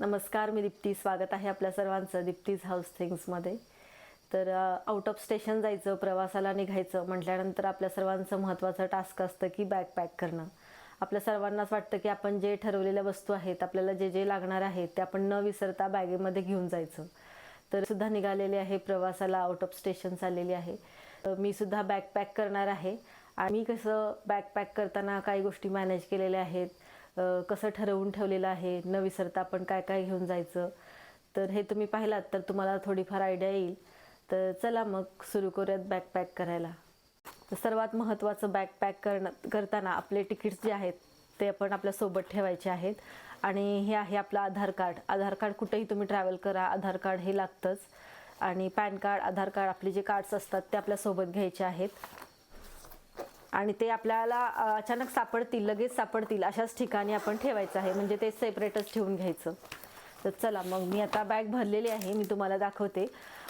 नमस्कार मी दीप्ती. स्वागत आहे आपल्या सर्वांचं दीप्तीज हाऊस थिंग्समध्ये. तर आउट ऑफ स्टेशन जायचं प्रवासाला निघायचं म्हटल्यानंतर आपल्या सर्वांचं महत्त्वाचं टास्क असतं की बॅग पॅक करणं. आपल्या सर्वांनाच वाटतं की आपण जे ठरवलेल्या वस्तू आहेत आपल्याला जे जे लागणार आहेत ते आपण न विसरता बॅगेमध्ये घेऊन जायचं. तर सुद्धा निघालेले आहे प्रवासाला आउट ऑफ स्टेशन चाललेली आहे. तर मी सुद्धा बॅग पॅक करणार आहे. आणि कसं बॅग पॅक करताना काही गोष्टी मॅनेज केलेल्या आहेत कसं ठरवून ठेवलेलं आहे न विसरता आपण काय काय घेऊन जायचं. तर हे तुम्ही पाहिलात तर तुम्हाला थोडीफार आयडिया येईल. तर चला मग सुरू करूयात बॅग पॅक करायला. तर सर्वात महत्त्वाचं बॅग पॅक करणं करताना आपले तिकीट्स जे आहेत ते आपण आपल्यासोबत ठेवायचे आहेत. आणि हे आहे आपलं आधार कार्ड. आधार कार्ड कुठेही तुम्ही ट्रॅव्हल करा आधार कार्ड हे लागतंच. आणि पॅन कार्ड आधार कार्ड आपले जे कार्ड्स असतात ते आपल्यासोबत घ्यायचे आहेत. आणि ते आपल्याला अचानक सापडतील लगेच सापडतील अशाच ठिकाणी आपण ठेवायचं आहे. म्हणजे ते सेपरेटच ठेवून घ्यायचं. तर चला मग मी आता बॅग भरलेली आहे मी तुम्हाला दाखवते.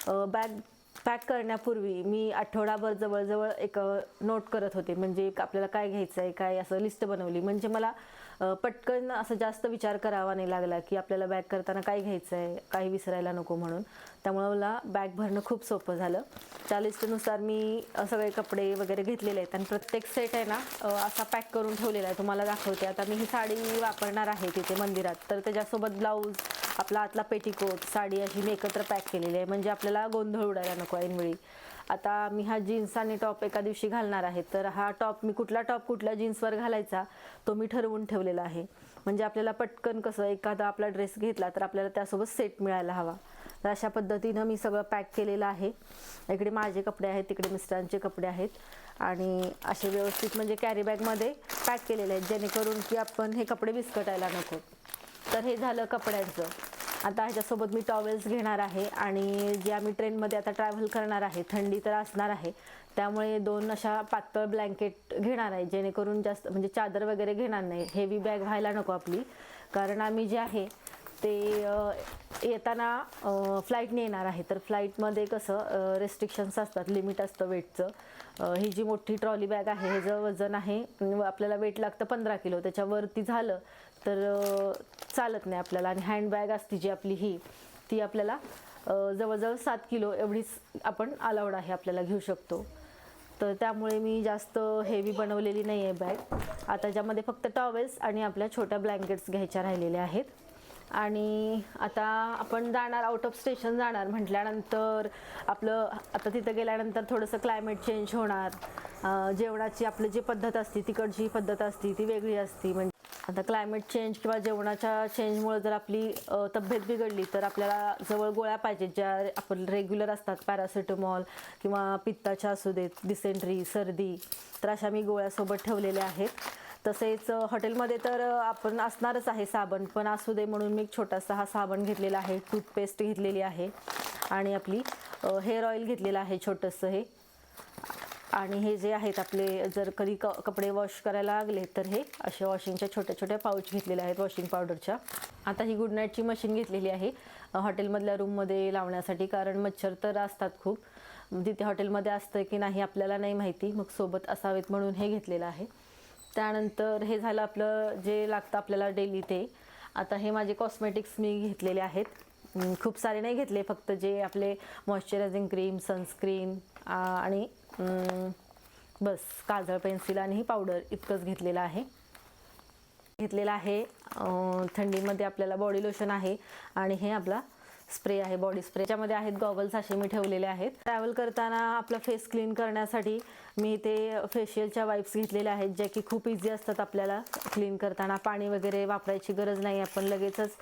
बॅग पॅक करण्यापूर्वी मी आठवडाभर जवळजवळ एक नोट करत होते. म्हणजे आपल्याला काय घ्यायचं आहे काय असं लिस्ट बनवली. म्हणजे मला पटकन असं जास्त विचार करावा नाही लागला की आपल्याला बॅग करताना काय घ्यायचं आहे काही विसरायला नको म्हणून. त्यामुळं मला बॅग भरणं खूप सोपं झालं. त्या लिस्टनुसार मी सगळे कपडे वगैरे घेतलेले आहेत आणि प्रत्येक सेट आहे ना असा पॅक करून ठेवलेला आहे. तुम्हाला दाखवते. आता मी ही साडी वापरणार आहे तिथे मंदिरात. तर त्याच्यासोबत ब्लाऊज आपला आतला पेटीकोट साडी अशी मी एकत्र पॅक केलेली आहे. म्हणजे आपल्याला गोंधळ उडायला नको ऐनवेळी. आता मी हा जीन्स आणि टॉप एका दिवशी घालणार आहे. तर हा टॉप मी कुठला टॉप कुठल्या जीन्सवर घालायचा तो मी ठरवून ठेवलेला आहे. म्हणजे आपल्याला पटकन कसं एखादा आपला ड्रेस घेतला तर आपल्याला त्यासोबत सेट मिळायला हवा. तर अशा पद्धतीनं मी सगळं पॅक केलेलं आहे. इकडे माझे कपडे आहेत तिकडे मिस्टरांचे कपडे आहेत. आणि असे व्यवस्थित म्हणजे कॅरी बॅगमध्ये पॅक केलेले आहेत जेणेकरून की आपण हे कपडे विस्कटायला नको. तर हे झालं कपड्यांचं. आता ह्याच्यासोबत मी टॉवेल्स घेणार आहे आणि जे आम्ही ट्रेनमध्ये आता ट्रॅव्हल करणार आहे थंडी तर असणार आहे त्यामुळे दोन अशा पातळ ब्लँकेट घेणार आहे जेणेकरून जास्त म्हणजे चादर वगैरे घेणार नाही हेवी बॅग व्हायला नको आपली. कारण आम्ही जे आहे ते येताना फ्लाईटने येणार आहे. तर फ्लाईटमध्ये कसं रेस्ट्रिक्शन्स असतात लिमिट असतं वेटचं. ही जी मोठी ट्रॉली बॅग आहे हे जर वजन आहे व आपल्याला वेट लागतं पंधरा किलो. त्याच्यावरती झालं तर चालत नाही आपल्याला. आणि हँडबॅग असते जी आपली ही ती आपल्याला जवळजवळ सात किलो एवढीच आपण अलाउड आहे आपल्याला घेऊ शकतो. तर त्यामुळे मी जास्त हेवी बनवलेली नाही आहे बॅग आता ज्यामध्ये फक्त टॉवेल्स आणि आपल्या छोट्या ब्लँकेट्स घ्यायच्या राहिलेल्या आहेत. आणि आता आपण जाणार आउट ऑफ स्टेशन जाणार म्हटल्यानंतर आपलं आता तिथं गेल्यानंतर थोडंसं क्लायमेट चेंज होणार. जेवणाची आपली जी पद्धत असते तिकडची पद्धत असते ती वेगळी असते. म्हणजे आता क्लायमेट चेंज किंवा जेवणाच्या चेंजमुळे जर आपली तब्येत बिघडली तर आपल्याला जवळ गोळ्या पाहिजेत ज्या आपण रेग्युलर असतात. पॅरासिटामॉल किंवा पित्ताच्या असू देत डिसेंट्री सर्दी तर अशा मी गोळ्यासोबत ठेवलेल्या आहेत. तसेच हॉटेलमध्ये तर आपण असणारच आहे साबण पण असू दे म्हणून मी एक छोटासा हा साबण घेतलेला आहे. टूथपेस्ट घेतलेली आहे. आणि आपली हेअर ऑइल घेतलेलं आहे छोटंसं हे. आणि हे जे आहेत आपले जर कधी क कपडे वॉश करायला लागले तर हे असे वॉशिंगच्या छोट्या छोट्या पाऊच घेतलेल्या आहेत वॉशिंग पावडरच्या. आता ही गुड नाईटची मशीन घेतलेली आहे. हॉटेलमधल्या रूममध्ये लावण्यासाठी कारण मच्छर तर असतात खूप. तिथे हॉटेलमध्ये असतं की नाही आपल्याला नाही माहिती. मग सोबत असावेत म्हणून हे घेतलेलं आहे. त्यानंतर हे झालं आपलं जे लागतं आपल्याला डेली ते. आता हे माझे कॉस्मेटिक्स मी घेतलेले आहेत. खूप सारे नाही घेतले फक्त जे आपले मॉइश्चरायझिंग क्रीम सनस्क्रीन आणि बस काजळ पेन्सिल आणि ही पावडर इतकंच घेतलेलं आहे. घेतलेलं आहे. थंडीमध्ये आपल्याला बॉडी लोशन आहे आणि हे आपला स्प्रे आहे बॉडी स्प्रे. त्याच्यामध्ये आहेत गॉगल्स असे मी ठेवलेले आहेत. ट्रॅव्हल करताना आपला फेस क्लीन करण्यासाठी मी ते फेशियलच्या वाईप्स घेतलेल्या आहेत ज्या की खूप इझी असतात आपल्याला क्लीन करताना. पाणी वगैरे वापरायची गरज नाही आपण लगेचच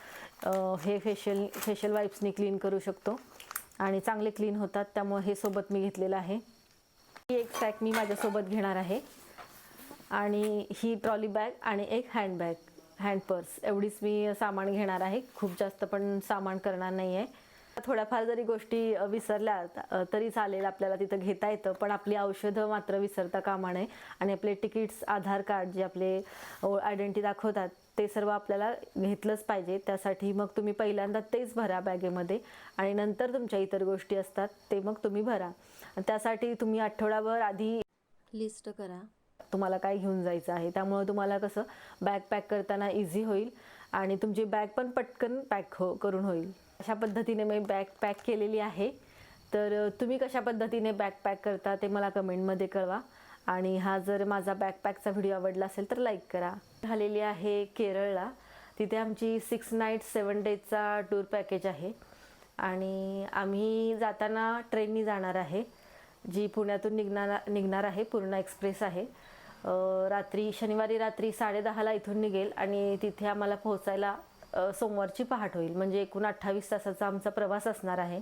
हे फेशियल फेशियल वाईप्सनी क्लीन करू शकतो. आणि चांगले क्लीन होतात त्यामुळे हे सोबत मी घेतलेलं आहे. ही एक सॅक मी माझ्यासोबत घेणार आहे. आणि ही ट्रॉली बॅग आणि एक हँडबॅग. हँड पर्स एवढीच मी सामान घेणार आहे. खूप जास्त पण सामान करणार नाही आहे थोड्याफार जरी गोष्टी विसरल्या तरी चालेल आपल्याला तिथं घेता येतं. पण आपली औषधं मात्र विसरता कामा नये आणि आपले तिकीट्स आधार कार्ड जे आपले आयडेंटिटी दाखवतात ते सर्व आपल्याला घेतलंच पाहिजे. त्यासाठी मग तुम्ही पहिल्यांदा तेच भरा बॅगेमध्ये आणि नंतर तुमच्या इतर गोष्टी असतात ते मग तुम्ही भरा. त्यासाठी तुम्ही आठवडाभर आधी लिस्ट करा. तुम्हाला काय घेऊन जायचं आहे. त्यामुळं तुम्हाला कसं बॅग पॅक करताना इझी होईल आणि तुमची बॅग पण पटकन पॅक हो करून होईल. अशा पद्धतीने मी बॅग पॅक केलेली आहे. तर तुम्ही कशा पद्धतीने बॅग पॅक करता ते मला कमेंटमध्ये कळवा. आणि हा जर माझा बॅकपॅकचा व्हिडिओ आवडला असेल तर लाईक करा. झालेली आहे केरळला. तिथे आमची सिक्स नाईट सेवन डेजचा टूर पॅकेज आहे. आणि आम्ही जाताना ट्रेननी जाणार आहे. जी पुण्यातून निघणार निघणार आहे पूर्णा एक्सप्रेस आहे. रात्री शनिवारी रात्री साडेदहाला इथून निघेल आणि तिथे आम्हाला पोहोचायला सोमवारची पहाट होईल. म्हणजे एकूण अठ्ठावीस तासाचा आमचा प्रवास असणार आहे.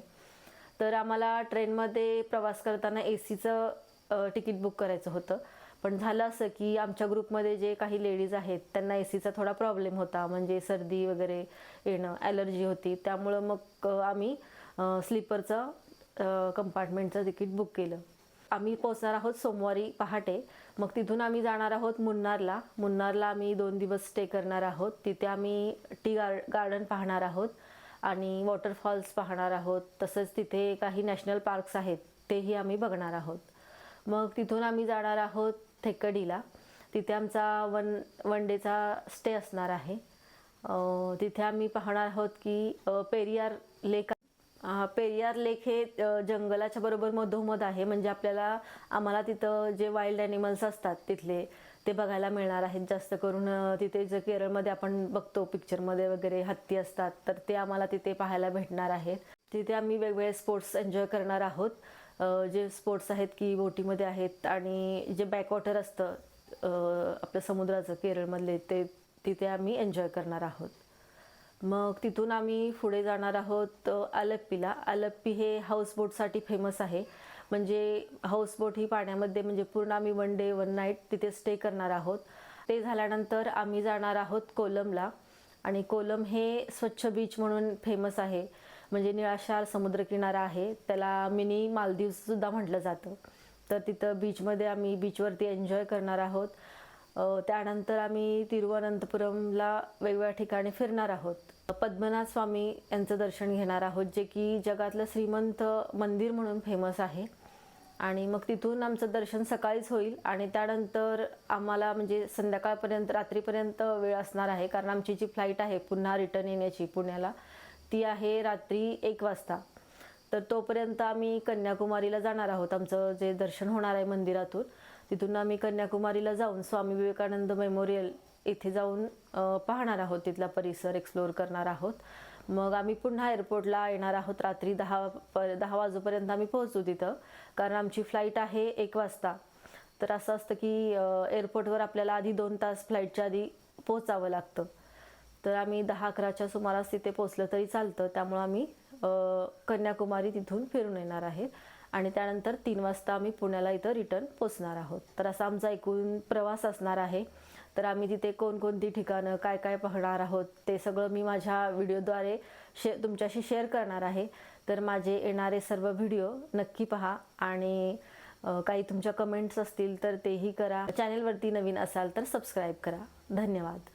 तर आम्हाला ट्रेनमध्ये प्रवास करताना ए सीचं तिकीट बुक करायचं होतं. पण झालं असं की आमच्या ग्रुपमध्ये जे काही लेडीज आहेत त्यांना ए सीचा थोडा प्रॉब्लेम होता. म्हणजे सर्दी वगैरे येणं ॲलर्जी होती. त्यामुळं मग आम्ही स्लीपरचं कंपार्टमेंटचं तिकीट बुक केलं. आम्ही पोहोचणार आहोत सोमवारी पहाटे. मग तिथून आम्ही जाणार आहोत मुन्नारला. मुन्नारला आम्ही दोन दिवस स्टे करणार आहोत. तिथे आम्ही टी गार गार्डन पाहणार आहोत आणि वॉटरफॉल्स पाहणार आहोत. तसंच तिथे काही नॅशनल पार्क्स आहेत तेही आम्ही बघणार आहोत. मग तिथून आम्ही जाणार आहोत थेकडीला तिथे आमचा वन वन डेचा स्टे असणार आहे. तिथे आम्ही पाहणार आहोत की पेरियार लेक पेरियार लेक हे जंगलाच्या बरोबर मधोमध आहे. म्हणजे आपल्याला आम्हाला तिथं जे वाईल्ड ॲनिमल्स असतात तिथले ते बघायला मिळणार आहेत. जास्त करून तिथे जे केरळमध्ये आपण बघतो पिक्चरमध्ये वगैरे हत्ती असतात तर ते आम्हाला तिथे पाहायला भेटणार आहेत. तिथे आम्ही वेगवेगळे स्पोर्ट्स एन्जॉय करणार आहोत. जे स्पोर्ट्स आहेत की बोटीमध्ये आहेत आणि जे बॅकवॉटर असतं आपल्या आपलं समुद्राचं केरळमधले ते तिथे आम्ही एन्जॉय करणार आहोत. मग तिथून आम्ही पुढे जाणार आहोत अलप्पीला आलप्पीला. आलप्पी हे हाऊसबोटसाठी फेमस आहे. म्हणजे हाऊसबोट ही पाण्यामध्ये म्हणजे पूर्ण आम्ही वन डे वन नाईट तिथे स्टे करणार आहोत. ते झाल्यानंतर आम्ही जाणार आहोत कोलमला. आणि कोलम हे स्वच्छ बीच म्हणून फेमस आहे. म्हणजे निळाशार समुद्रकिनारा आहे. त्याला मिनी मालदीवसुद्धा म्हटलं जातं. तर तिथं बीचमध्ये आम्ही बीचवरती एन्जॉय करणार आहोत. त्यानंतर आम्ही तिरुवनंतपुरमला वेगवेगळ्या ठिकाणी फिरणार आहोत. पद्मनाथ स्वामी यांचं दर्शन घेणार आहोत जे की जगातलं श्रीमंत मंदिर म्हणून फेमस आहे. आणि मग तिथून आमचं दर्शन सकाळीच होईल आणि त्यानंतर आम्हाला म्हणजे संध्याकाळपर्यंत रात्रीपर्यंत वेळ असणार आहे कारण आमची जी फ्लाईट आहे पुन्हा रिटर्न येण्याची पुण्याला ती आहे रात्री एक वाजता. तर तोपर्यंत आम्ही कन्याकुमारीला जाणार आहोत आमचं जे दर्शन होणार आहे मंदिरातून. तिथून आम्ही कन्याकुमारीला जाऊन स्वामी विवेकानंद मेमोरियल इथे जाऊन पाहणार आहोत. तिथला परिसर एक्सप्लोअर करणार आहोत. मग आम्ही पुन्हा एअरपोर्टला येणार आहोत. रात्री दहा प दहा वाजेपर्यंत आम्ही पोहोचू तिथं. कारण आमची फ्लाईट आहे एक वाजता. तर असं असतं की एअरपोर्टवर आपल्याला आधी दोन तास फ्लाईटच्या आधी पोहोचावं लागतं. तर आम्ही दहा अकराच्या सुमारास तिथे पोचलं तरी चालतं. त्यामुळं आम्ही कन्याकुमारी तिथून फिरून येणार आहे. आणि त्यानंतर तीन वाजता आम्ही पुण्याला इथं रिटर्न पोचणार आहोत. तर असा आमचा एकूण प्रवास असणार आहे. तर आम्ही तिथे कोणकोणती ठिकाणं काय काय पाहणार आहोत ते सगळं मी माझ्या व्हिडिओद्वारे शे तुमच्याशी शेअर करणार आहे. तर माझे येणारे सर्व व्हिडिओ नक्की पहा आणि काही तुमच्या कमेंट्स असतील तर तेही करा. चॅनेलवरती नवीन असाल तर सबस्क्राईब करा. धन्यवाद.